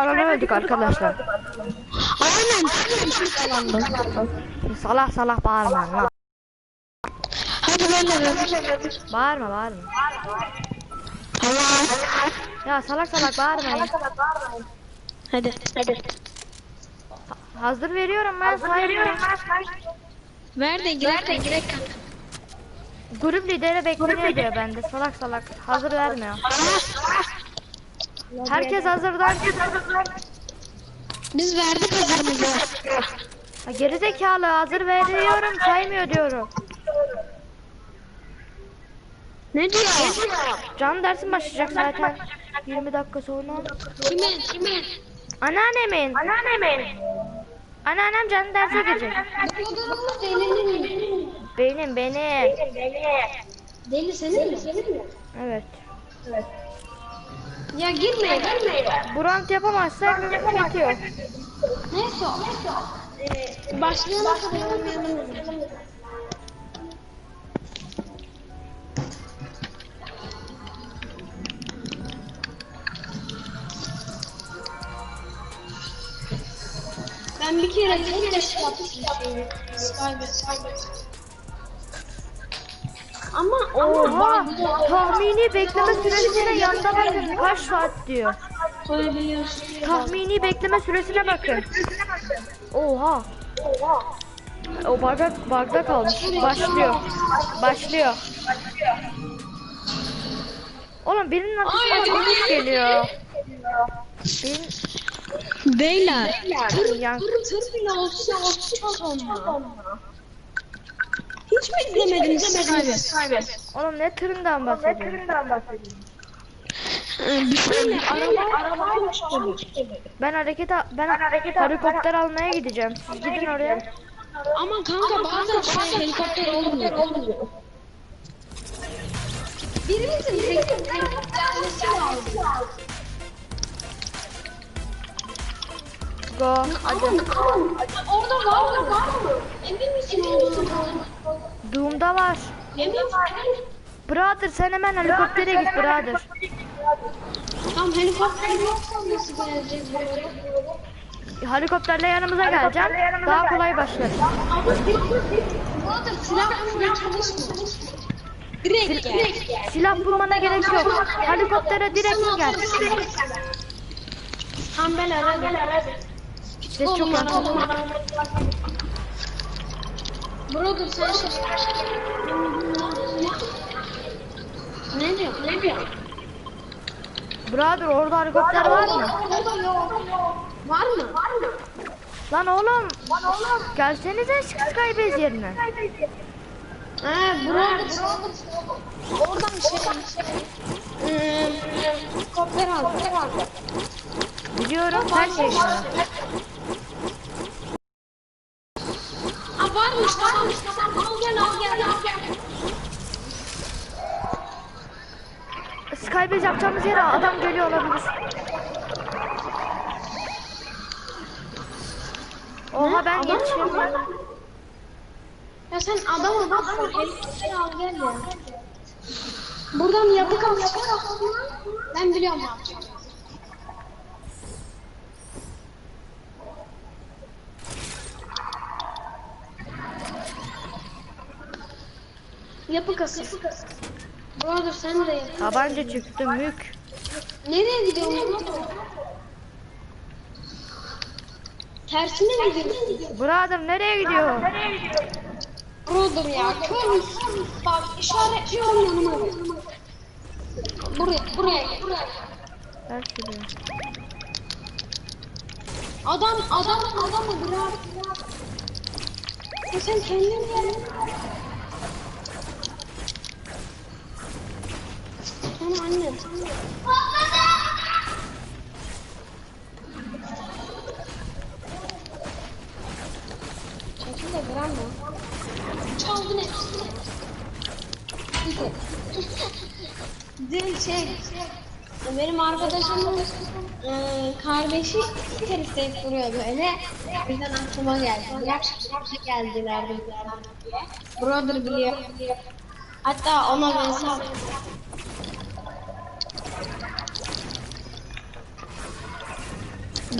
arada öldük arkadaşlar. Aynen. Çok yalandı. Salak salak bağırma lan. Hadi beyler. Bağırma bağırma. Tamam. Ya salak salak bağırmayın. Hadi. Hadi. Hazır veriyorum ben saymıyorum. Ver de girek de girek. Grup lideri bekleniyor diyor bende. Salak salak. Hazır vermiyor. Herkes hazırdan. Biz verdik hazırımızı. Ha, Gerizekalı hazır veriyorum saymıyor diyorum. Ne diyor? Can dersin başlayacak zaten. 20 dakika sonra. Kimin? Kimin? Anneannemin. Anneannemin. Anneannem canlı derse girecek. Delinin mi? Benim benim. Deli senin mi? Senin mi? Evet. Ya girme, girme. Bu rant yapamazsak bitiyor. Neyse o. Ee, başlayalım kadar olmayalım. Ben bir kere tek taş yaptım şeyi. Skybet. Ama Oha! Tahmini bekleme süresine yanda bakın. Kaç saat diyor. Tahmini bekleme süresine bakın. Oha. O bardak bardak kalmış. Başlıyor. Başlıyor. Oğlum birinin atışına komik geliyor. Birinin Beyler. Tır, yan... tır, tır bile olsa olmaz onunla. Hiç mi izlemediniz Skybet? Oğlum ne tırından bahsediyorsun? Ee, bir şeyle araba araba çıktı. Ben hareket ben helikopter almaya gideceğim. Siz gidin oraya. Ama kanka bazen şey helikopter olmuyor. Birimizin helikopterlesi lazım. Go. Hadi. Orada var mı? Var mı? Emin misin? Doom'da var. Emin? Brother sen hemen helikoptere git brother. Tamam helikopter yoksa nasıl geleceğiz buraya? Helikopterle yanımıza geleceksin. Daha kolay başlarız. Ama Bahadır silah bulmaya çalışma. Direkt gel. Silah bulmana gerek yok. Helikoptere direkt gel. Tam ben aradım. Ses çok yankı. Brother sen şey... Ne diyor? Ne diyor? Brother orada helikopter var mı? Var mı? Var mı? Lan oğlum. Gelsenize Skybase yerine. He brother. Oradan şey... Eee... Kopter aldı. Biliyorum sen şey işte. Aa varmış varmış al gel al gel al gel. Skybase yapacağımız yere adam geliyor olabilir. Oha ben yetişemiyorum. Ya sen adama bak helikopter al gel ya. Buradan yapı çıkar Ben biliyorum abi. Yapı kası. Brother sen de yap. Tabanca çıktı mük. Nereye gidiyorsun? Tersine mi gidiyorsun? Brother nereye gidiyor? Brother ya kör müsün? Bak işaretliyorum yanıma. Buraya, buraya, gel. Ver şuraya. Adam, adam, adamı bırak. Ya sen kendin gel. Sana anne. Çekil de gram mı? Çaldın hepsini. Dün şey, benim arkadaşımın e, kardeşi sticker isteyip duruyor böyle. Birden aklıma geldi. Gerçekten geldiler diye. Brother biliyor. Hatta ona ben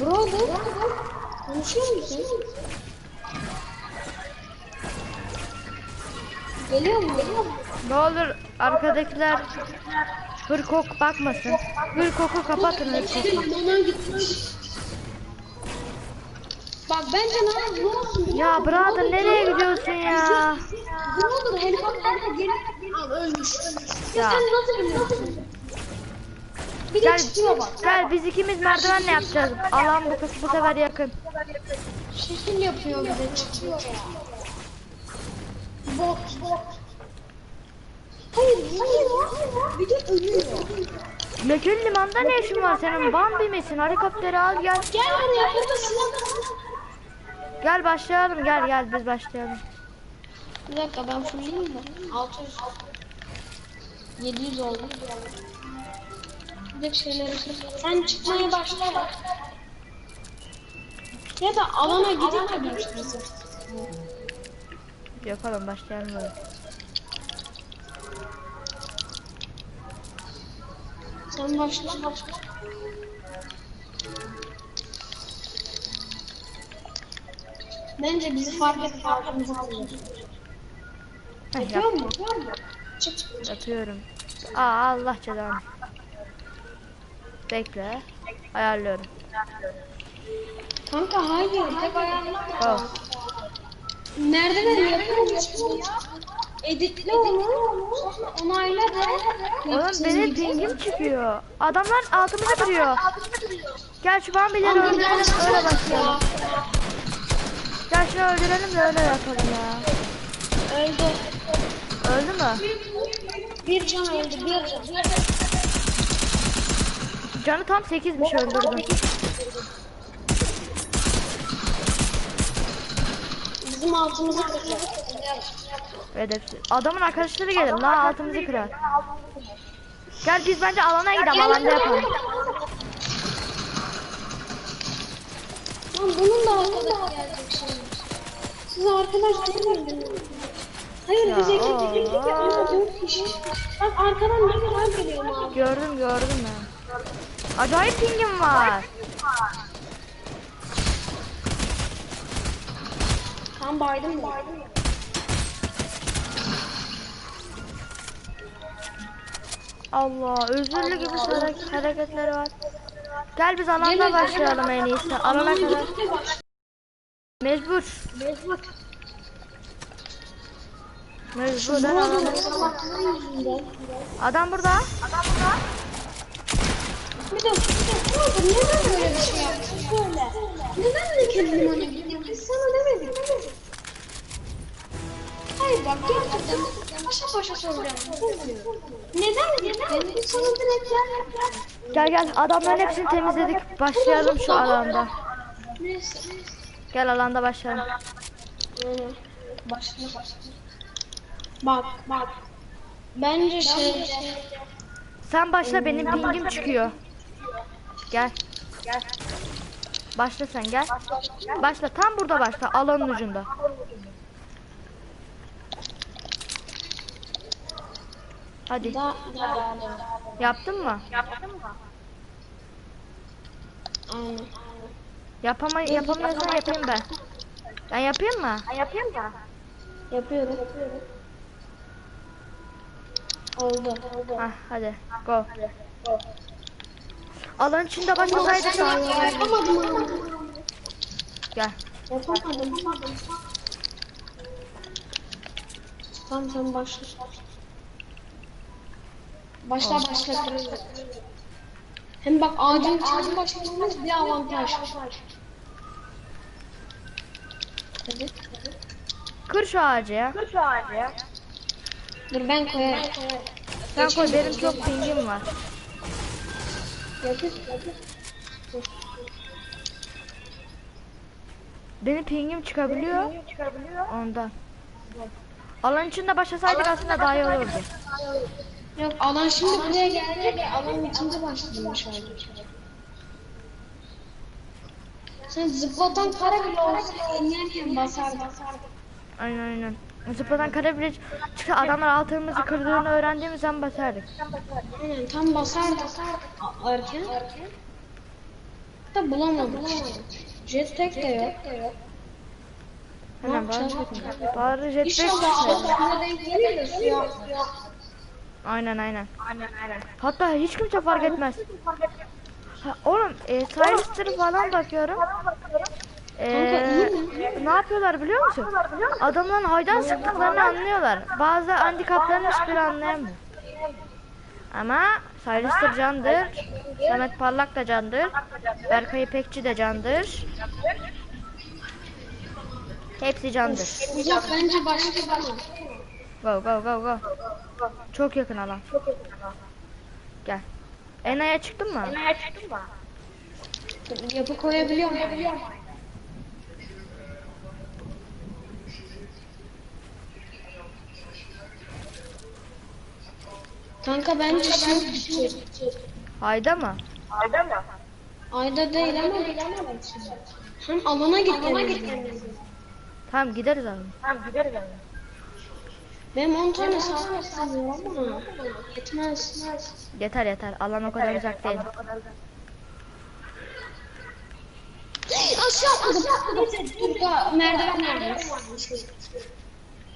sağ Brother. Konuşuyor musun? Geliyor mu? Geliyor mu? Ne olur arkadakiler hırkok bakmasın. Hırkoku kapatın hırkoku. Bak bence ne olsun? Ya brother nereye gidiyorsun ya? Brother helikopterle gelip Al ölmüş. Ya, sen nasıl biliyorsun? Bir de çıkıyor bak. gel biz ikimiz merdivenle yapacağız. Alan bu, bu sefer yakın. Şekil yapıyor bir de çıkıyor ya. Bot bot. Hayır ya. Bir de ölüyor. Mekül limanda ne işin var senin? Bambi misin? Helikopteri al gel. Gel burada silah. Gel başlayalım gel gel biz başlayalım. Bir dakika ben fullleyeyim mi? 600. 700 oldu. Sen çıkmaya başla. Ya da alana gidip de görüşürüz. Yapalım başlayalım böyle. Sen başla. başla. Bence bizi fark et farkımızı alıyor. Heh, Yapıyor yap, mu? Çık çık. yapıyorum. Aa Allah cezanı. Bekle. Ayarlıyorum. Kanka hayır tek ayarlama. Oh. Nereden yapıyormuş bu ya? Editle onu, sonra onayla da. Oğlum benim pingim çıkıyor. Adamlar altımıza kırıyor. Gel şu bambileri öldürelim öyle başlayalım. Gel şunu öldürelim de öyle yapalım ya. Öldü. Öldü mü? Bir can öldü, bir can. Canı tam 8'miş öldürdüm. Bizim altımızı kırdı. Hedefsiz. Adamın arkadaşları gelir. La altımızı kırar. Gel biz bence alana gidelim. Alanda yapalım. Lan bunun da arkadaşı gelecek şimdi. Siz arkadaş değil miydiniz? Hayır Ya, biz ekip ekip. Bak arkadan ne kadar geliyor. Gördüm gördüm ben. Acayip pingim var. Tam baydım mı? Allah özürlü gibi hare- hareketleri var. Gel biz alanda başlayalım en iyisi. Alana kadar. Mecbur. Mecbur. Mecbur. Bu alana- adamın salaklığı yüzünden. Adam burada. Bir de bir de oğlum neden böyle bir şey yaptın söyle. Neden limana gittin? Biz sana demedik. Hayır bak gerçekten paşa paşa soracağım. Neden gittin? Biz sana direkt gel. Gel gel adamların hepsini temizledik. Başlayalım şu alanda. Neyse. Gel alanda başlayalım. Başla başla. Bak bak. Bence şey Sen başla benim pingim çıkıyor. Gel. Gel. Başla sen gel. Başla tam burada başla alanın ucunda. Hadi. da da Yaptın mı? Aynen. Yapama yapamıyorsan yapayım ben. Ben yapayım mı? Ben yapayım mı? Yapıyorum. Oldu. Oldu. Ah hadi go. Alan içinde daha iyi olurdu. Yapamadım ama. Gel. Yapamadım. Tamam sen başla. Başla başla. Hem bak acil acil başlamamız bir avantaj. Hadi. Kır şu ağacı ya. Kır şu ağacı ya. Dur ben koyarım. Sen koy benim çok pingim var. Yapış yapış. Benim pingim çıkabiliyor. Ondan. Alan içinde başlasaydık aslında daha iyi olurdu. Yok alan şimdi buraya gelecek ya alanın içinde başlamış oldu. Sen zıplatan kara bile olsa inerken basardın. Aynen aynen. Zıpladan kare bile çıktı. Adamlar altımızı kırdığını öğrendiğimiz zaman basardık. Aynen tam basardı atlarken. Da bulamadım. Jetpack de yok. Hemen bari, bari jetpack de suya. Aynen aynen. Hatta hiç kimse fark etmez. Ha, oğlum e, Silencer falan bakıyorum. E, ne yapıyorlar biliyor musun? Adamların haydan sıktıklarını anlıyorlar. Bazı handikaplarını hiçbiri anlayamıyor. Ama Silencer candır. Samet Parlak da candır. Berkay İpekçi de candır. Hepsi candır. Uzak bence alan. Go go go go. Çok yakın alan. Gel. Ena'ya çıktın mı? Yapı koyabiliyor muyum? Kanka bence şimdi düşecek. Hayda mı? Ayda değil ama hem alana gitmemiz lazım. Tamam gideriz abi. Benim 10 tane sağlam sanıyorum ama yetmez. Yeter yeter. Alan o kadar uzak değil. Aşağı atladım. Burada merdiven nerede?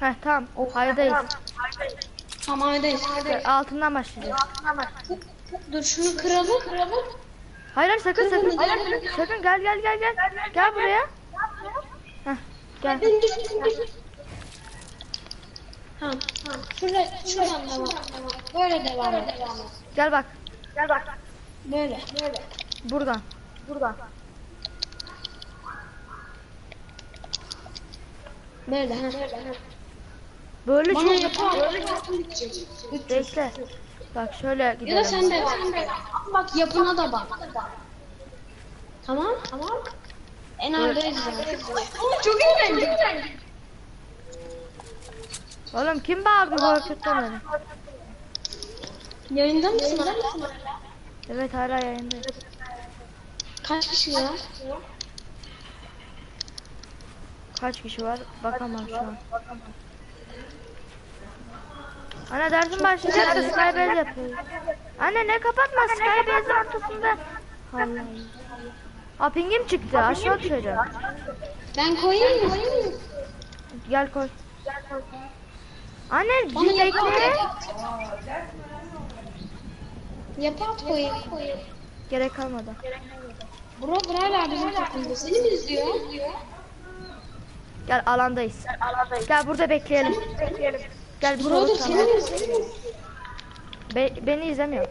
Heh tamam. Haydayız. Tam aydayız. Altından başlayacağız. Dur şunu kıralım. Kıralım. Hayır hayır sakın sakın. Sakın gel gel gel gel. Gel buraya. Heh gel. Bin düş, bin düş. Tamam, tamam. Şurada, şuradan devam. Böyle devam et. Gel bak. Böyle. Böyle. Buradan. Böyle. Ha. Böyle Bana çok yapar. bekle. Bak şöyle Ya da gidelim. sen de bak yapına da bak. Tamam. Tamam. En yani. Oğlum çok eğlenceli. Oğlum kim bağırdı korkuttu beni? Yayında mısın hala? Evet hala yayındayız. Kaç kişi ya? Kaç kişi var? Bakamam şu an. Anne dersin başlayacak da Skybase yapıyoruz. Anne ne kapatma Skybase'in ortasında. Allah. Aa pingim çıktı aşağı düşeceğim. Ben koyayım mı? Gel koy. Anne bir bekle. Yapar koyayım. Gerek kalmadı. Bro hala bizim takımda. Seni mi izliyor? Gel alandayız. Gel burada bekleyelim. Gel bir Bro da soğuk seni sana. Be- beni izlemiyor.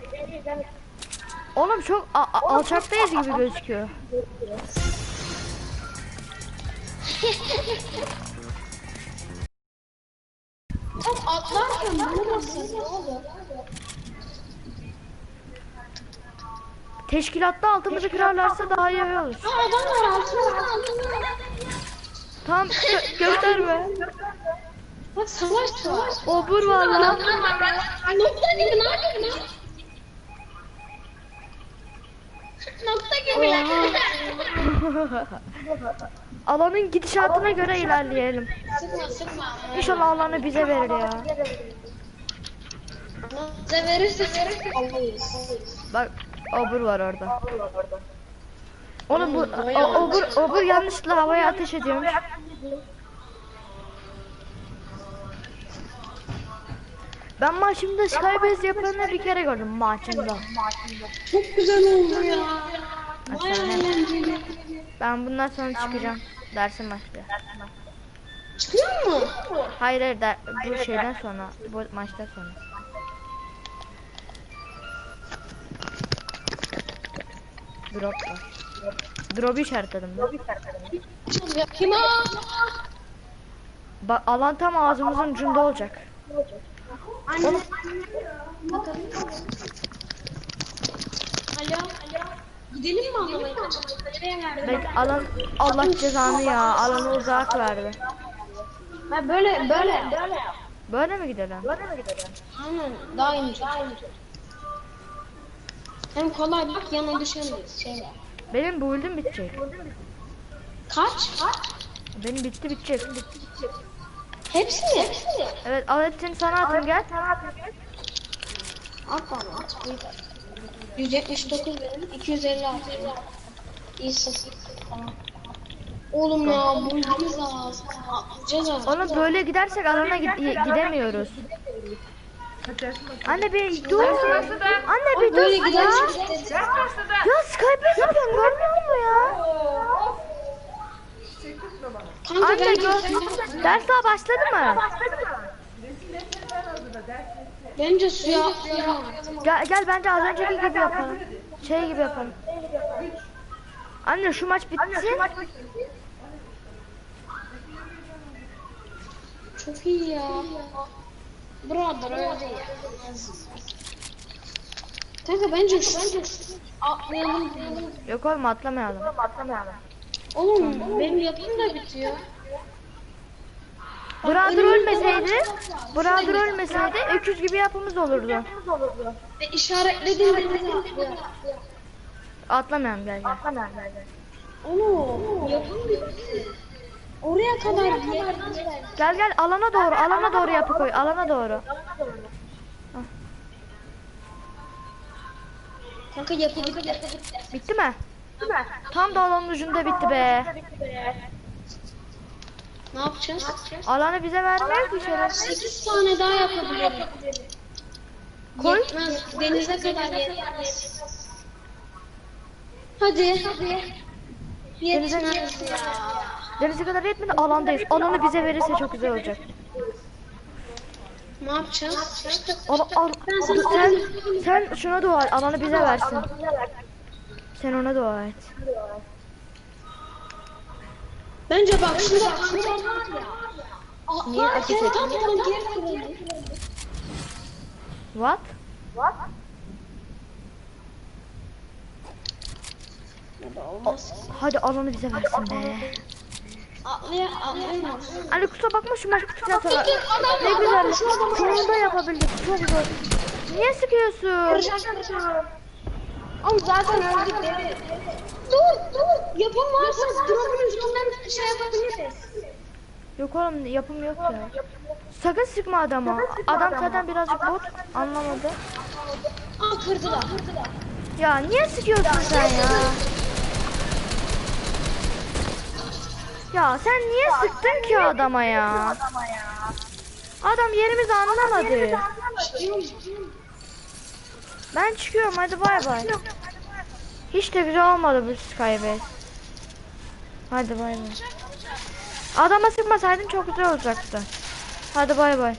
Oğlum çok a- a- alçaktayız gibi gözüküyor. Tam atlarken ne? Teşkilatta altımızı kırarlarsa daha iyi olur. Ha adam var altında. Tamam gö- gösterme. Bak savaş var. Obur var lan. Nokta gibi ne yapıyorsun lan? Nokta gibi lan. Alanın gidişatına göre ilerleyelim. sıkma sıkma. İnşallah alanı bize verir ya. Bize verirse verirse almayız. Bak obur var orada. Oğlum bu o- obur obur yanlışlıkla havaya ateş ediyormuş. Ben maçımda Skybase yapanı bir kere gördüm maçımda. Çok güzel oldu ya. Eğlenceli. Ben bundan sonra çıkacağım. Dersim başlıyor. Çıkıyor mu? Hayır hayır der, bu şeyden sonra, bu maçtan sonra. Drop var. Drop'u işaretledim ben. Kim o? Bak alan tam ağzımızın ucunda olacak. Anne. Bakalım. Alo. Gidelim mi anlamaya? Bek alan Allah cezanı ya. Alanı uzak verdi. Ha böyle böyle. Böyle. Böyle mi gidelim? Aynen. Daha ince. Hem kolay bak yana düşemeyiz. Şey var. Benim build'im bitecek. Kaç? Benim bitti bitecek. Hepsi mi? Hepsi mi? Evet al hepsini sana atayım gel. At bana at. 179 benim. 256. İyisin. Tamam. Oğlum ya bulmamız lazım. Atlayacağız artık. Oğlum böyle gidersek alana gid- gidemiyoruz. Anne bir dur. Anne bir dur ya. Ya Skype yapıyorum görmüyor musun ya? Kanka Anne gör. Ders daha başladı mı? bence suya. Gel, gel bence az önceki gibi yapalım. Şey gibi yapalım. Anne şu maç bitsin. Çok iyi ya. Brother öyle ya. Kanka bence şu atlayalım. Yok oğlum atlamayalım. Oğlum benim yapım da bitiyor. Brother ölmeseydi, Brother ölmeseydi 300 gibi yapımız olurdu. Ve işaretlediğim gibi atlayalım. Atlamayalım gel gel. Oğlum yapım bitti. Oraya kadar. Gel gel alana doğru, alana doğru yapı koy, alana doğru. Kanka yapı bitti. Bitti mi? Tam da alanın ucunda bitti be. Ne yapacağız? Alanı bize vermiyor ki şöyle. 8 tane daha yapabilirim. Koy. Yetmez. Denize kadar yetmez. Hadi. Hadi. Denize Yetmez ya. Denize kadar yetmedi alandayız. Alanı bize verirse çok güzel olacak. Ne yapacağız? Al, al, sen, sen şuna et. Alanı bize versin. Sen ona dua et. bence bak şurada kanka var ya. Niye ateş Atlarken ettin? tam tam geri kırıldı. What? Olmaz. Hadi alanı bize versin be. Atlaya atlayamaz. Ali kusura bakma şu maç. Dur, adam Ne güzel. Sonunda yapabildik. Çok zor. Niye sıkıyorsun? Oğlum zaten öldük. Dur dur. Yapım varsa drop'un üstünden şey yapabiliriz. Yok oğlum yapım yok ya. Sakın sıkma adama. Adam zaten birazcık bot. Anlamadı. Aa kırdılar. Ya niye sıkıyorsun sen ya? Ya sen niye sıktın ki adama ya? Adam yerimizi anlamadı. Ben çıkıyorum hadi bay bay. Hiç de güzel olmadı bu Skybase. Hadi bay bay. Adama sıkmasaydın çok güzel olacaktı. Hadi bay bay.